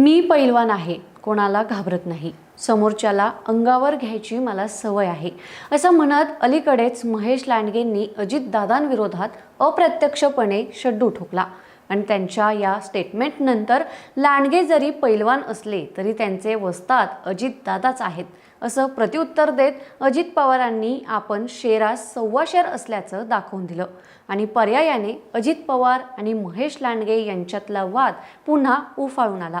मी पैलवान आहे कोणाला घाबरत नाही. समोरच्याला अंगावर घ्यायची मला सवय आहे. असं म्हणत अलीकडेच महेश लांडगेंनी अजितदादांविरोधात अप्रत्यक्षपणे शड्डू ठोकला. आणि त्यांच्या या स्टेटमेंटनंतर लांडगे जरी पैलवान असले तरी त्यांचे वस्ताद अजितदादाच आहेत. असं प्रत्युत्तर देत अजित पवारांनी आपण शेरास सव्वा शेर असल्याचं दाखवून दिलं. आणि पर्यायाने अजित पवार आणि महेश लांडगे यांच्यातला वाद पुन्हा उफाळून आला.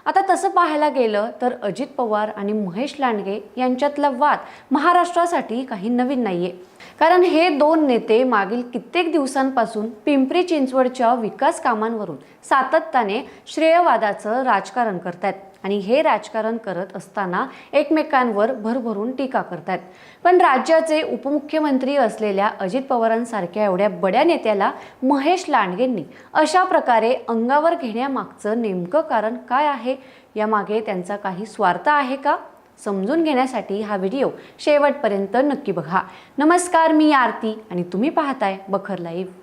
आता तसं पाहायला गेलं तर अजित पवार आणि महेश लांडगे यांच्यातला वाद महाराष्ट्रासाठी काही नवीन नाहीये. कारण हे दोन नेते मागील कित्येक दिवसांपासून पिंपरी चिंचवडच्या विकास कामांवरून सातत्याने श्रेयवादाचं राजकारण करतायत आणि हे राजकारण करत असताना एकमेकांवर भरभरून टीका करतायत. पण राज्याचे उपमुख्यमंत्री असलेल्या अजित पवारांसारख्या एवढ्या बड्या नेत्याला महेश लांडगेंनी अशा प्रकारे अंगावर घेण्यामागचं नेमकं कारण काय आहे यामागे त्यांचा काही स्वार्थ आहे का? समजून घेण्यासाठी हा व्हिडिओ शेवटपर्यंत नक्की बघा. नमस्कार मी आरती आणि तुम्ही पाहताय बखर लाईव्ह.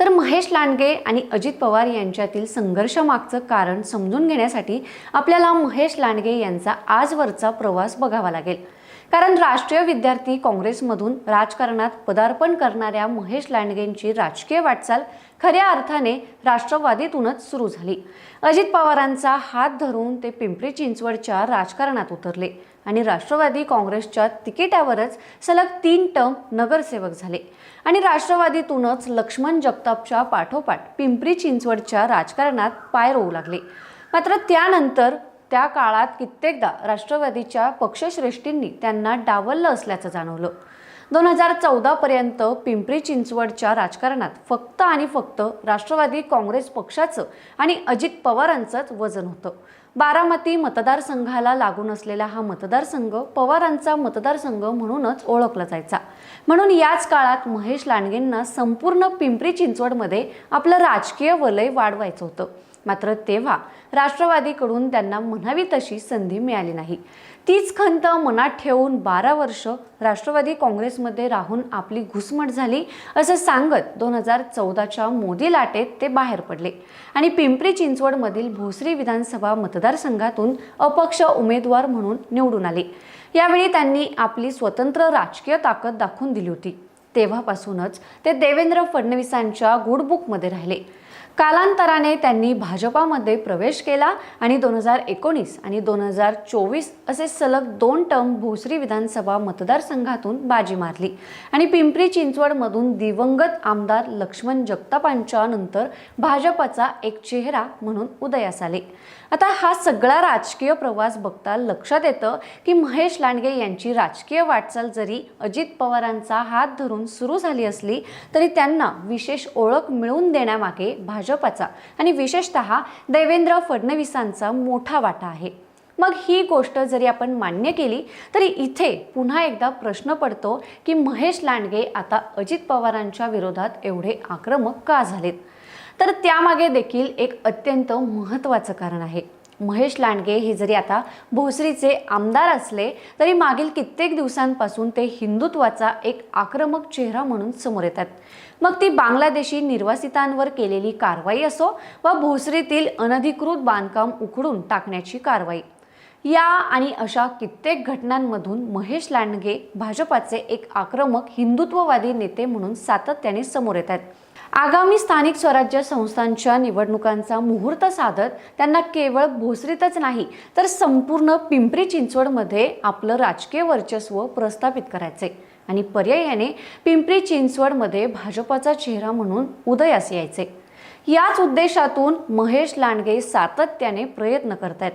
तर महेश लांडगे आणि अजित पवार यांच्यातील संघर्षमागचं कारण समजून घेण्यासाठी आपल्याला महेश लांडगे यांचा आजवरचा प्रवास बघावा लागेल. कारण राष्ट्रीय विद्यार्थी काँग्रेसमधून राजकारणात पदार्पण करणाऱ्या महेश लांडगेंची राजकीय वाटचाल खऱ्या अर्थाने राष्ट्रवादीतूनच सुरू झाली. अजित पवारांचा हात धरून ते पिंपरी चिंचवडच्या राजकारणात उतरले आणि राष्ट्रवादी काँग्रेसच्या तिकिटावरच सलग तीन टर्म नगरसेवक झाले. आणि राष्ट्रवादीतूनच लक्ष्मण जगतापच्या पाठोपाठ पिंपरी चिंचवडच्या राजकारणात पाय रोवू लागले. मात्र त्यानंतर त्या काळात कित्येकदा राष्ट्रवादीच्या पक्षश्रेष्ठींनी त्यांना डावललं असल्याचं जाणवलं. दोन हजार चौदापर्यंत पिंपरी चिंचवडच्या राजकारणात फक्त आणि फक्त राष्ट्रवादी काँग्रेस पक्षाचं आणि अजित पवारांचंच वजन होतं. बारामती मतदारसंघाला लागून असलेला हा मतदारसंघ पवारांचा मतदारसंघ म्हणूनच ओळखला जायचा. म्हणून याच काळात महेश लांडगेंना संपूर्ण पिंपरी चिंचवडमध्ये आपलं राजकीय वलय वाढवायचं होतं. मात्र तेव्हा राष्ट्रवादीकडून त्यांना म्हणावी तशी संधी मिळाली नाही. तीच खंत मनात ठेवून बारा वर्ष राष्ट्रवादी काँग्रेसमध्ये राहून आपली घुसमट झाली असं सांगत दोन हजार चौदाच्या मोदी लाटेत ते बाहेर पडले. आणि पिंपरी चिंचवडमधील भोसरी विधानसभा मतदारसंघातून अपक्ष उमेदवार म्हणून निवडून आले. यावेळी त्यांनी आपली स्वतंत्र राजकीय ताकद दाखवून दिली होती. तेव्हापासूनच ते देवेंद्र फडणवीसांच्या गुडबुकमध्ये राहिले. कालांतराने त्यांनी भाजपामध्ये प्रवेश केला आणि दोन हजार एकोणीस आणि दोन हजार चोवीस असे सलग दोन टर्म भोसरी विधानसभा मतदारसंघातून बाजी मारली. आणि पिंपरी चिंचवडमधून दिवंगत आमदार लक्ष्मण जगतापांच्या नंतर भाजपाचा एक चेहरा म्हणून उदयास आले. आता हा सगळा राजकीय प्रवास बघता लक्षात येतं की महेश लांडगे यांची राजकीय वाटचाल जरी अजित पवारांचा हात धरून सुरू झाली असली तरी त्यांना विशेष ओळख मिळवून देण्यामागे भाजप भाजपाचा आणि विशेषतः देवेंद्र फडणवीसांचा मोठा वाटा आहे. मग ही गोष्ट जरी आपण मान्य केली तरी इथे पुन्हा एकदा प्रश्न पडतो की महेश लांडगे आता अजित पवारांच्या विरोधात एवढे आक्रमक का झालेत? तर त्यामागे देखील एक अत्यंत महत्त्वाचं कारण आहे. महेश लांडगे हे जरी आता भोसरीचे आमदार असले तरी मागील कित्येक दिवसांपासून ते हिंदुत्वाचा एक आक्रमक चेहरा म्हणून समोर येतात. मग ती बांगलादेशी निर्वासितांवर केलेली कारवाई असो वा भोसरीतील अनधिकृत बांधकाम उखडून टाकण्याची कारवाई. या आणि अशा कित्येक घटनांमधून महेश लांडगे भाजपाचे एक आक्रमक हिंदुत्ववादी नेते म्हणून सातत्याने समोर येत आहेत. आगामी स्थानिक स्वराज्य संस्थांच्या निवडणुकांचा मुहूर्त साधत त्यांना केवळ भोसरीतच नाही तर संपूर्ण पिंपरी चिंचवडमध्ये आपलं राजकीय वर्चस्व प्रस्थापित करायचे आणि पर्यायाने पिंपरी चिंचवडमध्ये भाजपाचा चेहरा म्हणून उदयास यायचे याच उद्देशातून महेश लांडगे सातत्याने प्रयत्न करत आहेत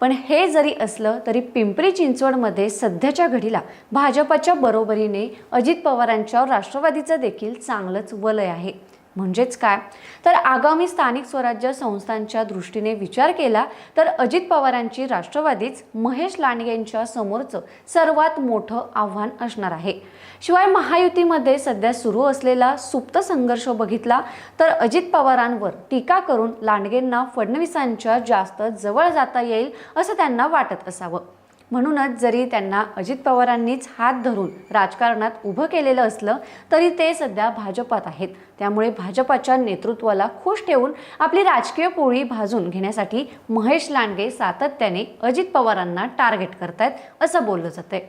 पण हे जरी असलं तरी पिंपरी चिंचवडमध्ये सध्याच्या घडीला भाजपाच्या बरोबरीने अजित पवारांच्या राष्ट्रवादीचं देखील चांगलंच वलय आहे. म्हणजेच काय? तर आगामी स्थानिक स्वराज्य संस्थांच्या दृष्टीने विचार केला तर अजित पवारांची राष्ट्रवादीच महेश लांडगेंच्या समोरचं सर्वात मोठं आव्हान असणार आहे. शिवाय महायुतीमध्ये सध्या सुरू असलेला सुप्त संघर्ष बघितला तर अजित पवारांवर टीका करून लांडगेंना फडणवीसांच्या जास्त जवळ जाता येईल असं त्यांना वाटत असावं. म्हणूनच जरी त्यांना अजित पवारांनीच हात धरून राजकारणात उभं केलेलं असलं तरी ते सध्या भाजपात आहेत. त्यामुळे भाजपाच्या नेतृत्वाला खुश ठेवून आपली राजकीय पोळी भाजून घेण्यासाठी महेश लांडगे सातत्याने अजित पवारांना टार्गेट करतायत असं बोललं जातंय.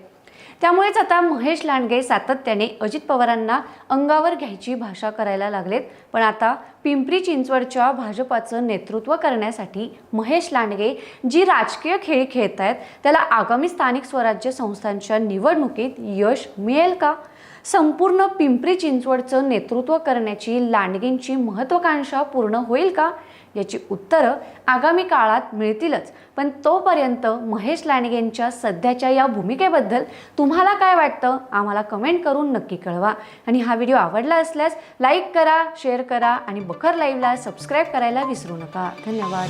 त्यामुळेच आता महेश लांडगे सातत्याने अजित पवारांना अंगावर घ्यायची भाषा करायला लागलेत. पण आता पिंपरी चिंचवडच्या भाजपाचं नेतृत्व करण्यासाठी महेश लांडगे जी राजकीय खेळी खेळत आहेत त्याला आगामी स्थानिक स्वराज्य संस्थांच्या निवडणुकीत यश मिळेल का? संपूर्ण पिंपरी चिंचवडचं नेतृत्व करण्याची लांडगेंची महत्त्वाकांक्षा पूर्ण होईल का? याची उत्तरं आगामी काळात मिळतीलच. पण तोपर्यंत महेश लांडगेंच्या सध्याच्या या भूमिकेबद्दल तुम्हाला काय वाटतं? आम्हाला कमेंट करून नक्की कळवा. आणि हा व्हिडिओ आवडला असल्यास लाईक करा शेअर करा आणि बखर लाईव्हला सबस्क्राईब करायला विसरू नका. धन्यवाद.